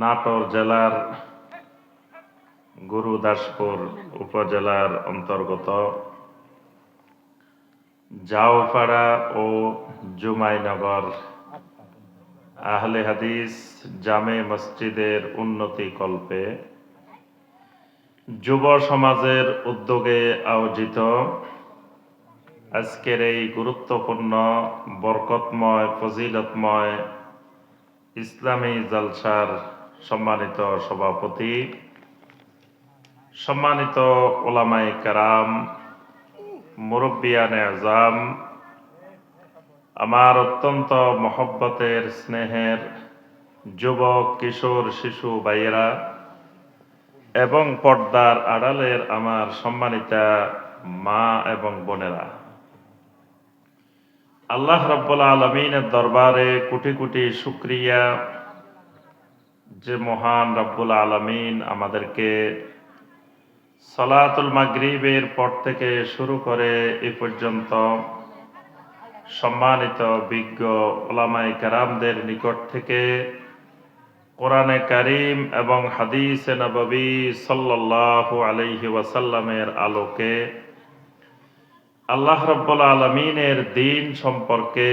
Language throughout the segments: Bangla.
নাটোর জেলার গুরুদাসপুর উপজেলার অন্তর্গত। জাওপাড়া ও জুমাইনগর আহলে হাদিস জামে মসজিদের উন্নতি কল্পে যুব সমাজের উদ্যোগে আয়োজিত আজকের এই গুরুত্বপূর্ণ, বরকতময়, ফজিলতময় ইসলামী জালসার সম্মানিত সভাপতি, সম্মানিত ওলামাই কারাম মুরব্বিয়ানে আজাম আমার অত্যন্ত মহব্বতের স্নেহের যুবক, কিশোর, শিশু, ভাইয়েরা এবং পর্দার আড়ালের আমার সম্মানিতা মা এবং বোনেরা। আল্লাহ রব্বুল আলমিনের দরবারে কোটি কোটি শুক্রিয়া যে মহান রব্বুল আলমিন আমাদেরকে সলাতুল মাগরিবের পর থেকে শুরু করে এ পর্যন্ত সম্মানিত বিজ্ঞ ওলামাই কারামদের নিকট থেকে কোরআনে কারিম এবং হাদিস নববী সাল্লাল্লাহু আলাইহি ওয়াসাল্লামের আলোকে আল্লাহ রব্বুল আলমিনের দিন সম্পর্কে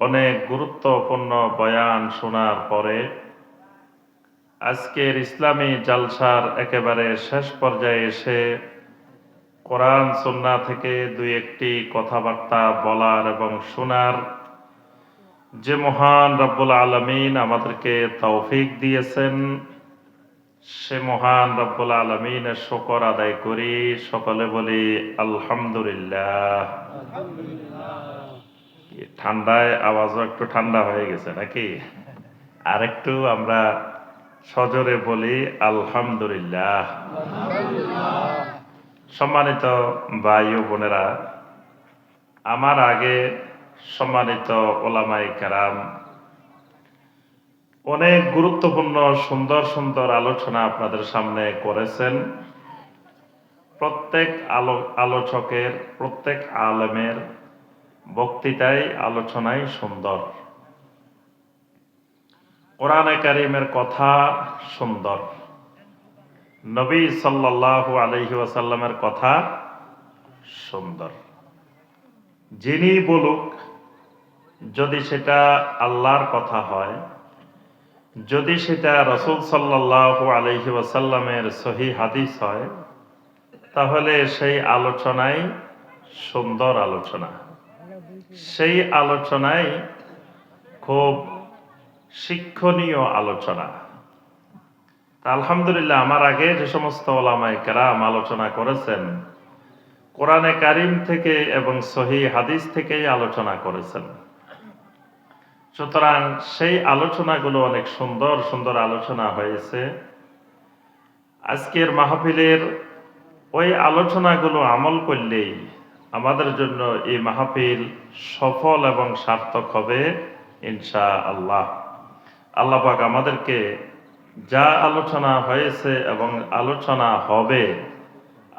অনেক গুরুত্বপূর্ণ বয়ান শোনার পরে আজকের ইসলামী জালসার একেবারে শেষ পর্যায়ে এসে কোরআন, সুন্না থেকে দুই একটি কথাবার্তা বলার এবং শোনার যে মহান রব্বুল আলমিন আমাদেরকে তৌফিক দিয়েছেন, সে মহান রব্বুল আলমিনের শকর আদায় করি। সকলে বলি, আলহামদুলিল্লাহ। ঠান্ডায় আওয়াজও একটু ঠান্ডা হয়ে গেছে নাকি? আর একটু আমরা সজোরে বলি, আলহামদুলিল্লাহ। সম্মানিত ভাই ও বোনেরা, আমার আগে সম্মানিত ওলামাই কারাম, অনেক গুরুত্বপূর্ণ, সুন্দর সুন্দর আলোচনা আপনাদের সামনে করেছেন। প্রত্যেক আলো, আলোচকের, প্রত্যেক আলেমের বক্তৃতায় আলোচনাই সুন্দর। কোরআনে কারিমের কথা সুন্দর। নবী সাল্লাল্লাহু আলহি ওয়াসাল্লামের কথা সুন্দর। যিনি বলুক, যদি সেটা আল্লাহর কথা হয়, যদি সেটা রসুল সাল্লাল্লাহু আলহি ওয়াসাল্লামের সহি হাদিস হয়, তাহলে সেই আলোচনাই সুন্দর আলোচনা। সেই আলোচনাই খুব শিক্ষণীয় আলোচনা। আলহামদুলিল্লাহ, আমার আগে যে সমস্ত ওলামাই কেরাম আলোচনা করেছেন, কোরআনে কারিম থেকে এবং সহি হাদিস থেকেই আলোচনা করেছেন। সুতরাং সেই আলোচনাগুলো অনেক সুন্দর সুন্দর আলোচনা হয়েছে। আজকের মাহফিলের ওই আলোচনাগুলো আমল করলেই আমাদের জন্য এই মাহফিল সফল এবং সার্থক হবে ইনশা আল্লাহ আল্লাহ পাক আমাদেরকে যা আলোচনা হয়েছে এবং আলোচনা হবে,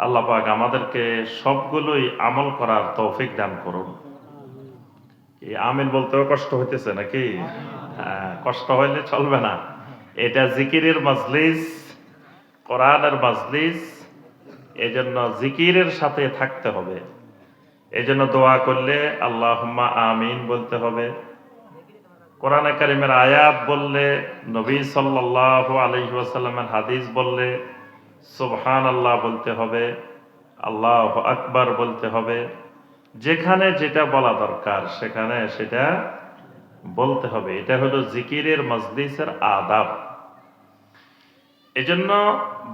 আল্লাহ পাক আমাদেরকে সবগুলোই আমল করার তৌফিক দান করুন। এই আমিল বলতেও কষ্ট হইতেছে নাকি? হ্যাঁ কষ্ট হইলে চলবে না। এটা জিকিরের মাজলিস, কোরআনের মাজলিস, এজন্য জিকিরের সাথে থাকতে হবে। এজন্য দোয়া করলে আল্লাহ আমিন বলতে হবে। কোরআনে কারিমের আয়াত বললে, নবী সাল্লাহ আলহি হাদিস বললে সুবহান আল্লাহ বলতে হবে, আল্লাহ আকবার বলতে হবে। যেখানে যেটা বলা দরকার, সেখানে সেটা বলতে হবে। এটা হলো জিকিরের মজলিসের আদাব। এজন্য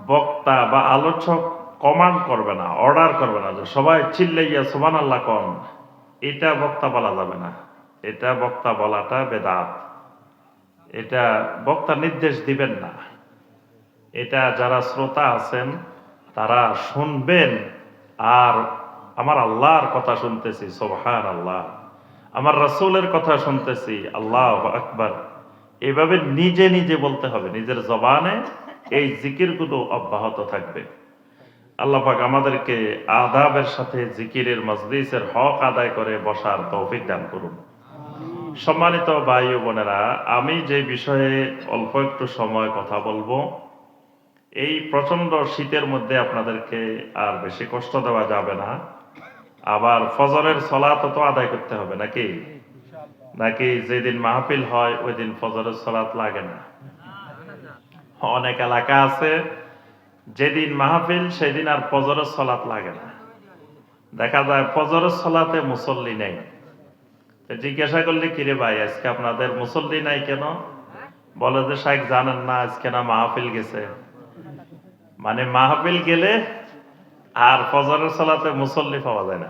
বক্তা বা আলোচক কমান্ড করবে না, অর্ডার করবে না যে সবাই চিল্লাইয়া সুবান আল্লাহ কন, এটা বক্তা বলা যাবে না। এটা বক্তা বলাটা বেদাত। এটা বক্তা নির্দেশ দিবেন না। এটা যারা শ্রোতা আছেন, তারা শুনবেন। আর আমার আল্লাহর কথা শুনতেছি সোহান আল্লাহ আমার রসুলের কথা শুনতেছি, আল্লাহ আকবার। এভাবে নিজে নিজে বলতে হবে। নিজের জবানে এই জিকিরগুলো অব্যাহত থাকবে। আল্লাহ পাক আমাদেরকে আদাবের সাথে জিকিরের মজলিসের হক আদায় করে বসার তৌফিক দান করুন। সম্মানিত ভাই বোনেরা, আমি যে বিষয়ে অল্প একটু সময় কথা বলব, এই প্রচণ্ড শীতের মধ্যে আপনাদেরকে আর বেশি কষ্ট দেওয়া যাবে না। আবার ফজরের সলাত তো আদায় করতে হবে নাকি? নাকি যেদিন মাহফিল হয় ওই দিন ফজরের সলাত লাগে না? অনেক এলাকা আছে, যেদিন মাহফিল, সেদিন আর ফজরের সলাত লাগে না। দেখা যায় ফজরের সলাতে মুসল্লি নেই। জিজ্ঞাসা করলে, কিরে ভাই, আজকে আপনাদের মুসল্লি নাই কেন? বলে যে, শাইখ জানেন না, আজকে না মাহফিল গেছে। মানে মাহফিল গেলে আর ফজরের সালাতে মুসল্লি পাওয়া যায় না।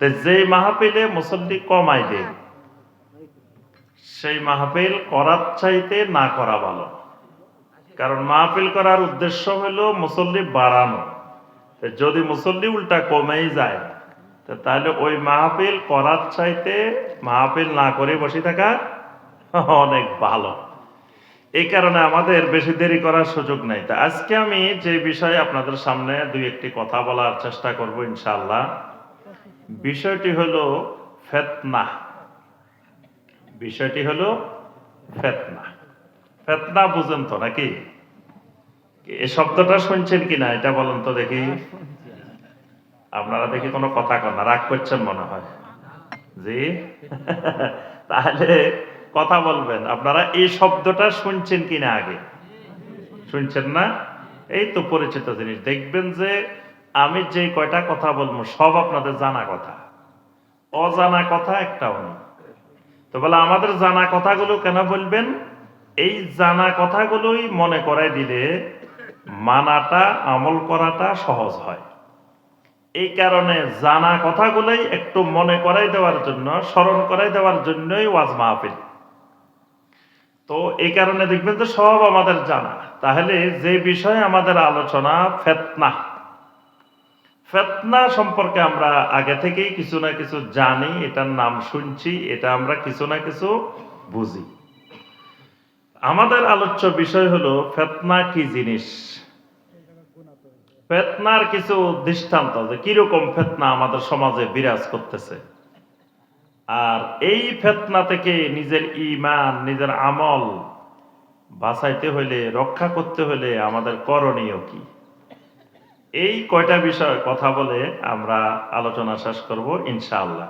তো যেই মাহফিলে মুসল্লি কমাই দেয়, সেই মাহফিল করার চাইতে না করা ভালো। কারণ মাহফিল করার উদ্দেশ্য হলো মুসল্লি বাড়ানো। যদি মুসল্লি উল্টা কমেই যায় তাহলে ওই মাহফিল করার চাইতে মাহফিল না করে বসে থাকা অনেক ভালো। এই কারণে আমাদের বেশি দেরি করার সুযোগ নাই। তা আজকে আমি যে বিষয়ে আপনাদের সামনে দুই একটি কথা বলার চেষ্টা করব ইনশাল্লাহ বিষয়টি হলো ফেতনা। বিষয়টি হলো ফেতনা। ফেতনা বুঝেন তো নাকি? এই শব্দটা শুনছেন কিনা এটা বলেন তো দেখি। আপনারা দেখি কোনো কথা কন না, রাগ করছেন মনে হয়। জি? তাহলে কথা বলবেন, আপনারা এই শব্দটা শুনছেন কিনা আগে? শুনছেন না? এই তো পরিচিত জিনিস। দেখবেন যে আমি যে কয়টা কথা বলব, সব আপনাদের জানা কথা। অজানা কথা একটাও নেই তো বলে, আমাদের জানা কথাগুলো কেন বলবেন? এই জানা কথাগুলোই মনে করাই দিলে মানাটা, আমল করাটা সহজ হয়। এই কারণে জানা কথাগুলোই একটু মনে করাই দেওয়ার জন্য, স্মরণ করাই দেওয়ার জন্যই ওয়াজ মাহফিল। তো এই কারণে দেখবেন তো সব আমাদের জানা। তাহলে যে বিষয়ে আমাদের আলোচনা, ফেতনা। ফেতনা সম্পর্কে আমরা আগে থেকেই কিছু না কিছু জানি, এটার নাম শুনছি, এটা আমরা কিছু না কিছু বুঝি। আমাদের আলোচ্য বিষয় হলো, ফেতনা কি জিনিস? ফেতনার কিছু দৃষ্টান্ত যে কীরকম ফেতনা আমাদের সমাজে বিরাজ করতেছে। আর এই ফেতনা থেকে নিজের ইমান নিজের আমল বাঁচাইতে হইলে, রক্ষা করতে হলে আমাদের করণীয় কি? এই কয়টা বিষয় কথা বলে আমরা আলোচনা শেষ করব ইনশাআল্লাহ।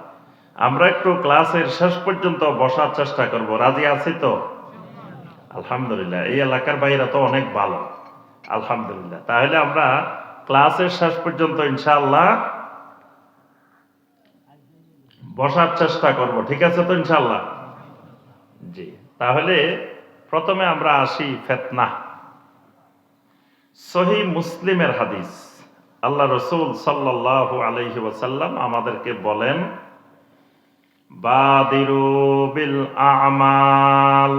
আমরা একটু ক্লাসের শেষ পর্যন্ত বসার চেষ্টা করব। রাজি আছি তো? আলহামদুলিল্লাহ, এই এলাকার বাইরে তো অনেক ভালো। আলহামদুলিল্লাহ। তাহলে আমরা ক্লাসের শেষ পর্যন্ত ইনশাল্লাহ বসার চেষ্টা করব, ঠিক আছে তো ইনশাল্লাহ জি, তাহলে প্রথমে আমরা আসি ফেতনা। সহি মুসলিমের হাদিস। আল্লাহ রসুল সাল্লাহ আলহি ওয়াসাল্লাম আমাদেরকে বলেন বিল আমাল,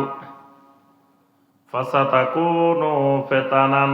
ফাসাতাকুনু ফেতানান।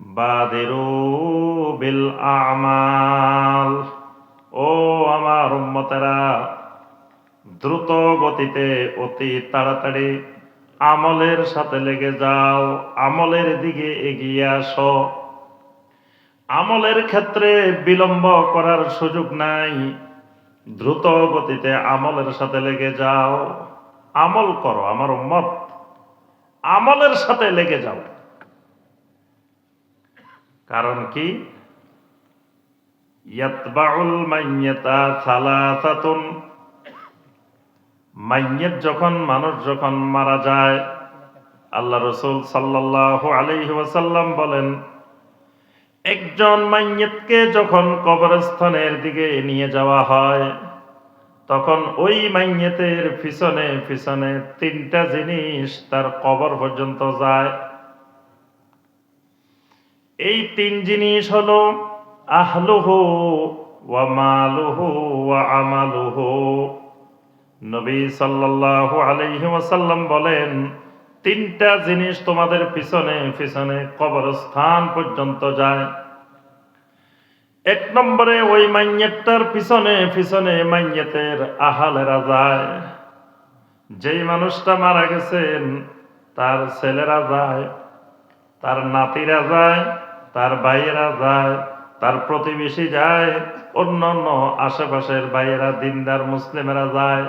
বাদিরু বিল আমাল। ও আমার উম্মতেরা, দ্রুত গতিতে অতি তাড়াতাড়ি আমলের সাথে লেগে যাও, আমলের দিকে এগিয়ে আসো। আমলের ক্ষেত্রে বিলম্ব করার সুযোগ নাই। দ্রুত গতিতে আমলের সাথে লেগে যাও। আমল করো, আমার উম্মত। আমলের সাথে লেগে যাও। কারণ কি? মাইয়াত যখন, মানুষ যখন মারা যায়, আল্লাহ রসুল সাল্লাল্লাহু আলাইহি ওয়াসাল্লাম বলেন, একজন মাইয়াতকে যখন কবরস্থানের দিকে নিয়ে যাওয়া হয়, তখন ওই মাইয়াতের পিছনে পিছনে তিনটা জিনিস তার কবর পর্যন্ত যায়। এই তিন জিনিস হলো আহলুহু ওয়া মালুহু ওয়া আমালুহু। নবী সাল্লাল্লাহু আলাইহি ওয়াসাল্লাম বলেন, তিনটা জিনিস তোমাদের পিছনে পিছনে কবরস্থান পর্যন্ত যায়। এক নম্বরে ওই মাইয়েরটার পিছনে পিছনে মাইয়েতের আহালেরা যায়। যেই মানুষটা মারা গেছেন, তার ছেলেরা যায়, তার নাতিরা যায় তার ভাইয়েরা যায়, তার প্রতিবেশী যায়, অন্য অন্য আশেপাশের ভাইয়েরা দিনদার মুসলিমেরা যায়।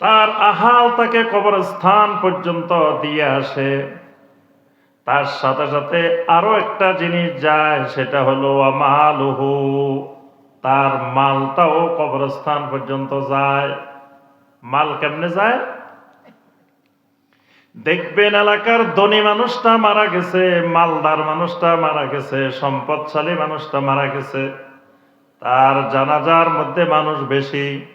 তার আহাল তাকে কবরস্থান পর্যন্ত দিয়ে আসে। তার সাথে সাথে আরও একটা জিনিস যায়, সেটা হলো আমালুহু তার মালটাও কবরস্থান পর্যন্ত যায়। মাল কেমনে যায়? দেখবেন এলাকার ধনী মানুষটা মারা গেছে, মালদার মানুষটা মারা গেছে, সম্পদশালী মানুষটা মারা গেছে। তার জানাজার মধ্যে মানুষ বেশি।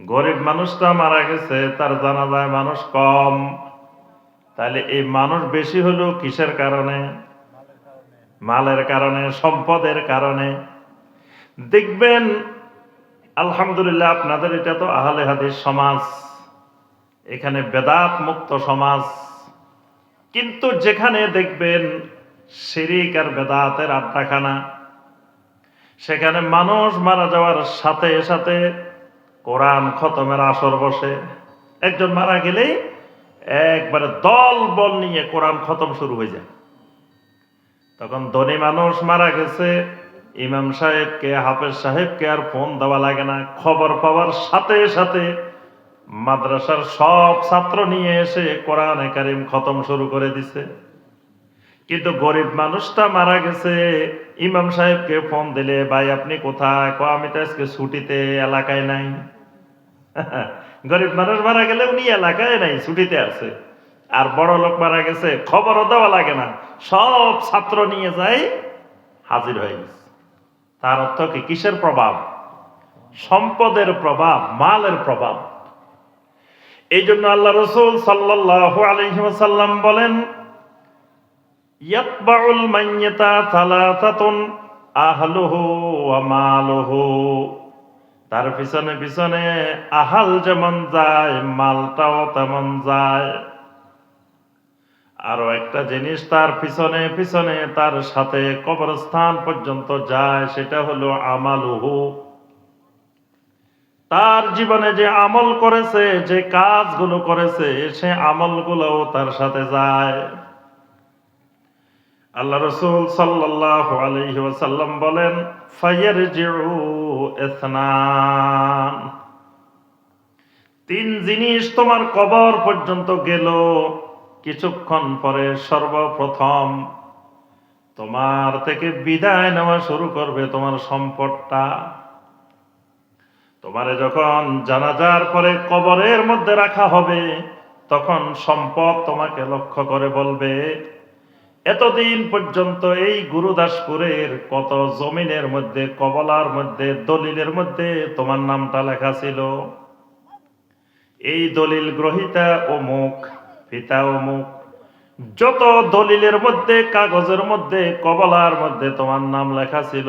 গরিব মানুষটা মারা গেছে, তার জানাজায় মানুষ কম। তাহলে এই মানুষ বেশি হলো কিসের কারণে? মালের কারণে, সম্পদের কারণে। দেখবেন, আলহামদুলিল্লাহ আপনাদের এটা তো আহলে হাদিস সমাজ। এখানে বেদাত মুক্ত সমাজ। কিন্তু যেখানে দেখবেন শিরিক আর বেদাতের আড্ডাখানা, সেখানে মানুষ মারা যাওয়ার সাথে সাথে কোরআন খতমের আসর বসে। একজন মারা গেলেই একবারে দল বল নিয়ে কোরআন খতম শুরু হয়ে যায়। তখন ধনী মানুষ মারা গেছে, ইমাম সাহেবকে, হাফেজ সাহেবকে আর ফোন দেওয়া লাগে না। খবর পাওয়ার সাথে সাথে মাদ্রাসার সব ছাত্র নিয়ে এসে কোরআনে কারিম খতম শুরু করে দিছে। কিন্তু গরিব মানুষটা মারা গেছে। ইমাম সাহেবকে ফোন দিলে, ভাই, আপনি কোথায়? কো, আমি তো আজকে ছুটিতে এলাকায় নাই। গরিব মানুষ মারা গেলে উনি এলাকায় নাই, ছুটিতে আছে। আর বড় লোক মারা গেছে, খবরও দেওয়া লাগে না। সব ছাত্র নিয়ে যায় হাজির হয়ে গেছে। তার অর্থ কি? কিসের প্রভাব? সম্পদের প্রভাব, মালের প্রভাব। এই জন্য আল্লাহ রসুল সাল্লাহ আলহিমসাল্লাম বলেন তার পিছনে পিছনে আহাল যেমন যায়, মালটাও তেমন যায়। আরও একটা জিনিস তার পিছনে পিছনে তার সাথে কবরস্থান পর্যন্ত যায়, সেটা হলো আমালুহু। তার জীবনে যে আমল করেছে, যে কাজগুলো করেছে, সে আমলগুলোও তার সাথে যায়। আল্লাহ রসুল সাল্লাহ বলেন ফাইয়ার এসনান। তিন জিনিস তোমার কবর পর্যন্ত গেল। কিছুক্ষণ পরে সর্বপ্রথম তোমার থেকে বিদায় নেওয়া শুরু করবে তোমার সম্পদটা। তোমারে যখন জানাজার পরে কবরের মধ্যে রাখা হবে, তখন সম্পদ তোমাকে লক্ষ্য করে বলবে, এতদিন পর্যন্ত এই গুরুদাসপুরের কত জমিনের মধ্যে, কবলার মধ্যে, দলিলের মধ্যে তোমার নামটা লেখা ছিল? এই দলিল গ্রহিতা অমুক পিতা অমুক যত দলিলের মধ্যে, কাগজের মধ্যে, কবলার মধ্যে তোমার নাম লেখা ছিল।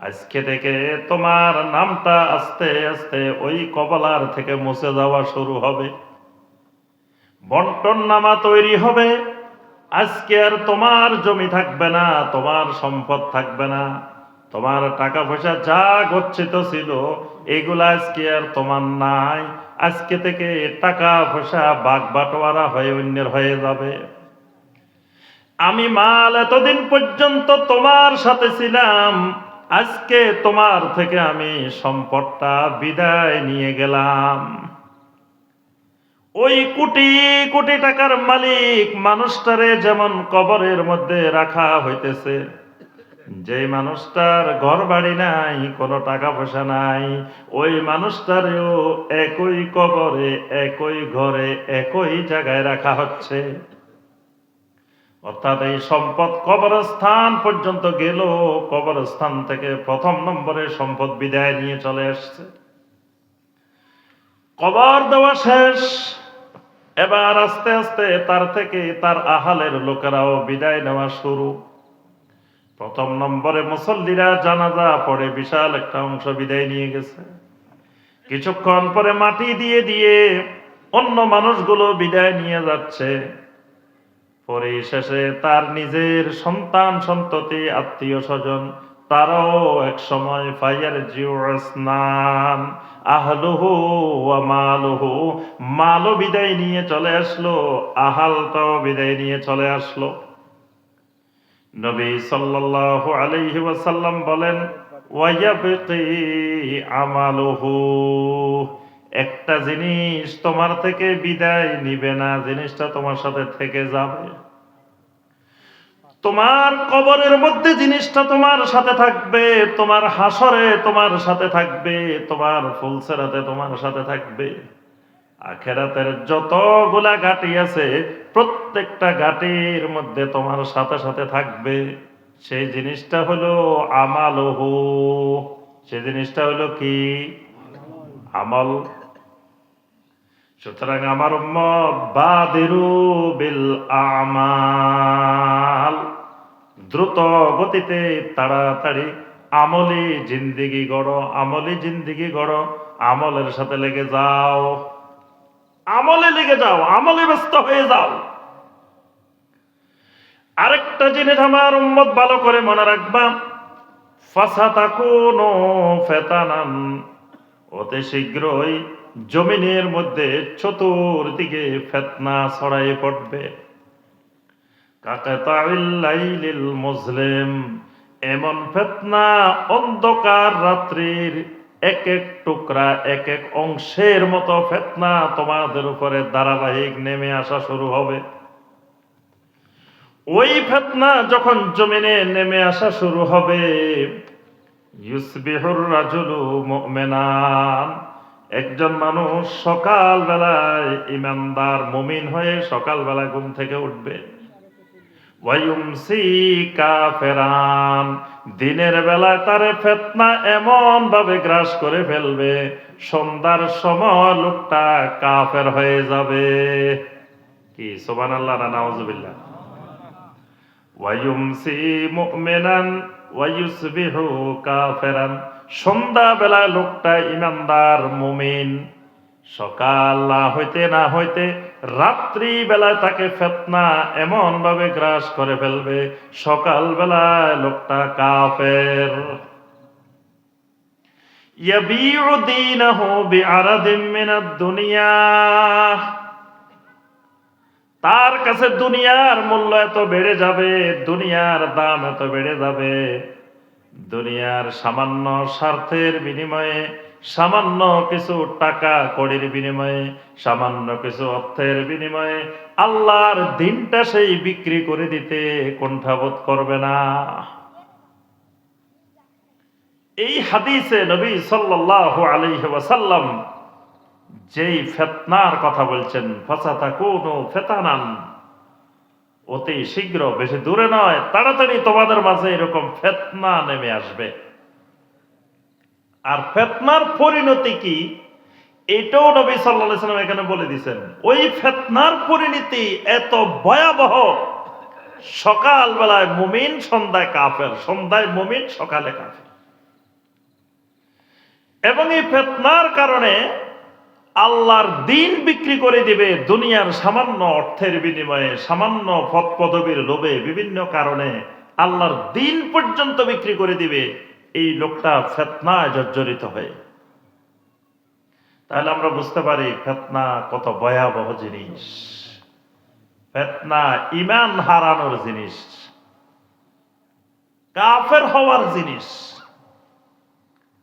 আজকে থেকে তোমার নামটা আস্তে আস্তে ওই কবলার থেকে মুছে যাওয়া শুরু হবে। বন্টন নামা তৈরি হবে। আজকে আর তোমার জমি থাকবে না, তোমার সম্পদ থাকবে না। তোমার টাকা পয়সা যা গচ্ছিত ছিল, এগুলা আজকে আর তোমার নাই। আজকে থেকে টাকা পয়সা বাগ বাটোয়ারা হয়ে অন্যের হয়ে যাবে। আমি মাল এতদিন পর্যন্ত তোমার সাথে ছিলাম। আজকে তোমার থেকে আমি সম্পদটা বিদায় নিয়ে গেলাম। ওই কোটি কোটি টাকার মালিক মানুষটারে যেমন কবরের মধ্যে রাখা হইতেছে যে মানুষটার ঘর বাড়ি নাই, কোনো টাকা পয়সা নাই, ওই মানুষটারেও একই কবরে, একই ঘরে, একই জায়গায় রাখা হচ্ছে। অর্থাৎ এই সম্পদ কবরস্থান পর্যন্ত গেল, কবরস্থান থেকে প্রথম নম্বরে সম্পদ বিদায় নিয়ে চলে আসছে। কবর দেওয়া শেষ। এবার আস্তে আস্তে তার থেকে তার আহালের লোকেরাও বিদায় নেওয়া শুরু। প্রথম নম্বরে মুসল্লিরা জানাজা পড়ে বিশাল একটা অংশ বিদায় নিয়ে গেছে। কিছুক্ষণ পরে মাটি দিয়ে দিয়ে অন্য মানুষগুলো বিদায় নিয়ে যাচ্ছে। পরিশেষে তার নিজের সন্তান, সন্ততি, আত্মীয় স্বজন, তারাও এক সময় ফায়ার জিউ স্নান আহলুহু মালুহু। মালও বিদায় নিয়ে চলে আসলো, আহালটাও বিদায় নিয়ে চলে আসলো। নবী সাল্লাল্লাহু আলাইহি ওয়াসাল্লাম বলেন ওয়ায়াবকি আমালুহু। একটা জিনিস তোমার থেকে বিদায় নিবে না, জিনিসটা তোমার সাথে থেকে যাবে। তোমার কবরের মধ্যে জিনিসটা তোমার সাথে থাকবে, তোমার হাসরে তোমার সাথে থাকবে, তোমার ফুলসেরাতে তোমার সাথে থাকবে। আখেরাতের যতগুলা গাটি আছে, প্রত্যেকটা গাটির মধ্যে তোমার সাথে সাথে থাকবে। সেই জিনিসটা হলো আমালহু। সেই জিনিসটা হলো কি? আমল। সুতরাং আমার বাদিরু বিল আমাল। দ্রুত গতিতে তাড়াতাড়ি আমলি জিন্দিগি গড়ো, আমলি জিন্দিগি গড়ো, আমলের সাথে লেগে যাও। আমলে লেগে যাও, আমলে ব্যস্ত হয়ে যাও। আরেকটা জিনিস আমার উম্মত ভালো করে মনে রাখবা। ফাসাতাকুনু ফেতানান। অতি শীঘ্রই জমিনের মধ্যে চতুর্দিকে ফেতনা ছড়াই পড়বে। মুসলিম এমন ফেতনা অন্ধকার রাত্রির এক এক টুকরা, এক এক অংশের মতো ফেতনা তোমাদের উপরে ধারাবাহিক নেমে আসা শুরু হবে। ওই ফেতনা যখন জমিনে নেমে আসা শুরু হবে, ইউসবিহুর রাজুলু মুমিনান একজন মানুষ সকাল বেলায় ইমানদার মমিন হয়ে সকাল বেলা ঘুম থেকে উঠবে। দিনের বেলায় তারে ফেতনা এমন ভাবে গ্রাস করে ফেলবে, সন্ধ্যার সময় লোকটা কাফের হয়ে যাবে। কি সোবান আল্লাহ না নাউজুবিল্লাহ? ওয়ায়ুমসি মুমিনান, ওয়ায়ুসবিহু কাফেরান। সন্ধ্যা বেলায় লোকটা ইমানদার, মুমিন। সকাল না হইতে না হইতে রাত্রি বেলায় তাকে ফেতনা এমন ভাবে গ্রাস করে ফেলবে সকাল বেলায় লোকটা কাফের। তার কাছে দুনিয়ার মূল্য এত বেড়ে যাবে, দুনিয়ার দাম এত বেড়ে যাবে। দুনিয়ার সামান্য স্বার্থের বিনিময়ে, সামান্য কিছু টাকা কড়ির বিনিময়ে, সামান্য কিছু অর্থের বিনিময়ে আল্লাহর দিনটা সেই বিক্রি করে দিতে কুণ্ঠাবোধ করবে না। এই হাদিসে নবী সাল্লাল্লাহু আলাইহি ওয়াসাল্লাম যেই ফেতনার কথা বলছেন ফাসাতা কোন ফেতানান অতি শীঘ্র, বেশি দূরে নয়, তাড়াতাড়ি তোমাদের মাঝে এরকম ফেতনা নেমে আসবে। আর ফেতনার পরিণতি কি? এটাও নবী সাল্লাম এখানে বলে দিছেন ওই ফেতনার পরিণতি এত ভয়াবহ সকাল বেলায় মুমিন, সন্ধ্যায় কাফের, সন্ধ্যায় মুমিন, সকালে কাফের। এবং এই ফেতনার কারণে আল্লাহর দিন বিক্রি করে দিবে দুনিয়ার সামান্য অর্থের বিনিময়ে, সামান্য পদ পদবীর লোভে বিভিন্ন কারণে আল্লাহর দিন পর্যন্ত বিক্রি করে দিবে, এই লোকটা ফেতনায় জর্জরিত হয়ে। তাহলে আমরা বুঝতে পারি ফেতনা কত ভয়াবহ জিনিস। ফেতনা ইমান হারানোর জিনিস। কাফের হওয়ার জিনিস।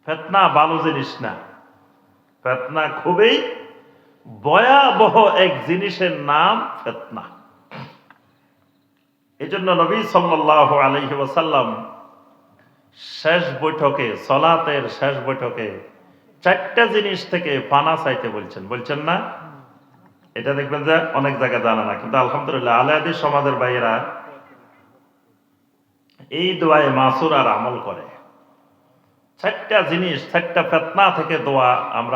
ফেতনা ভালো জিনিস না। ফেতনা খুবই ভয়াবহ এক জিনিসের নাম ফেতনা। এই জন্য নবী সাল্লাহ আলহি ওসাল্লাম শেষ বৈঠকে, সলাতের শেষ বৈঠকে চারটা জিনিস থেকে পানা চাইতে বলছেন। বলছেন না? এটা দেখবেন যে অনেক জায়গায় জানা না, কিন্তু আলহামদুলিল্লাহ আলাদি সমাজের বাইরা এই দোয়ায় মাসুর আর আমল করে। চারটা জিনিস, চারটা ফেতনা থেকে দোয়া আমরা